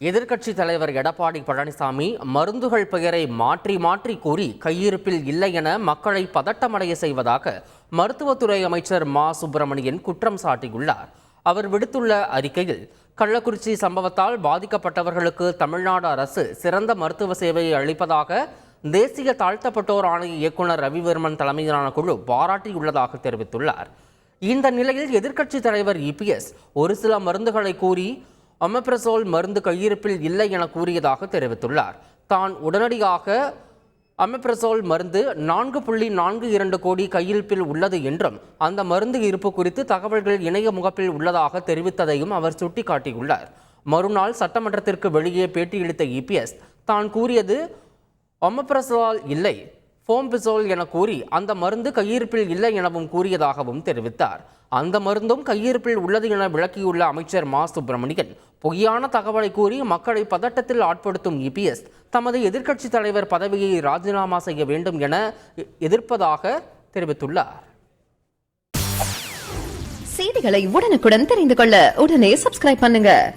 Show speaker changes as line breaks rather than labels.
எதிர்க்கட்சி தலைவர் எடப்பாடி பழனிசாமி மருந்துகள் பெயரை மாற்றி மாற்றி கூறி கையிருப்பில் இல்லை என மக்களை பதட்டமடைய செய்வதாக மருத்துவத்துறை அமைச்சர் மா. சுப்பிரமணியன் குற்றம் சாட்டியுள்ளார். அவர் விடுத்துள்ள அறிக்கையில் கள்ளக்குறிச்சி சம்பவத்தால் பாதிக்கப்பட்டவர்களுக்கு தமிழ்நாடு அரசு சிறந்த மருத்துவ சேவையை அளிப்பதாக தேசிய தாழ்த்தப்பட்டோர் ஆணைய இயக்குனர் ரவிவர்மன் தலைமையிலான குழு பாராட்டியுள்ளதாக தெரிவித்துள்ளார். இந்த நிலையில் எதிர்க்கட்சி தலைவர் இபிஎஸ் ஒரு சில மருந்துகளை கூறி ஒமப்ரசோல் மருந்து கையிருப்பில் இல்லை என கூறியதாக தெரிவித்துள்ளார். தான் உடனடியாக அமெப்ரசோல் மருந்து நான்கு புள்ளி நான்கு இரண்டு கோடி கையிருப்பில் உள்ளது என்றும் அந்த மருந்து இருப்பு குறித்து தகவல்கள் இணைய முகப்பில் உள்ளதாக தெரிவித்ததையும் அவர் சுட்டிக்காட்டியுள்ளார். மறுநாள் சட்டமன்றத்திற்கு வெளியே பேட்டியளித்த இபிஎஸ் தான் கூறியது ஒமப்ரசோல் இல்லை ஃபோம்பிசோல் என கூறி அந்த மருந்து கையிருப்பில் இல்லை எனவும் கூறியதாகவும் தெரிவித்தார். அந்த மருந்தும் கையிருப்பில் உள்ளது என விளக்கியுள்ள அமைச்சர் மா. சுப்பிரமணியன் பொய்யான தகவலை கூறி மக்களை பதட்டத்தில் ஆட்படுத்தும் இபிஎஸ் தமது எதிர்க்கட்சித் தலைவர் பதவியை ராஜினாமா செய்ய வேண்டும் என எ- எதிர்ப்பதாக தெரிவித்துள்ளார்.
செய்திகளை உடனுக்குடன் தெரிந்து கொள்ள உடனே சப்ஸ்கிரைப் பண்ணுங்க.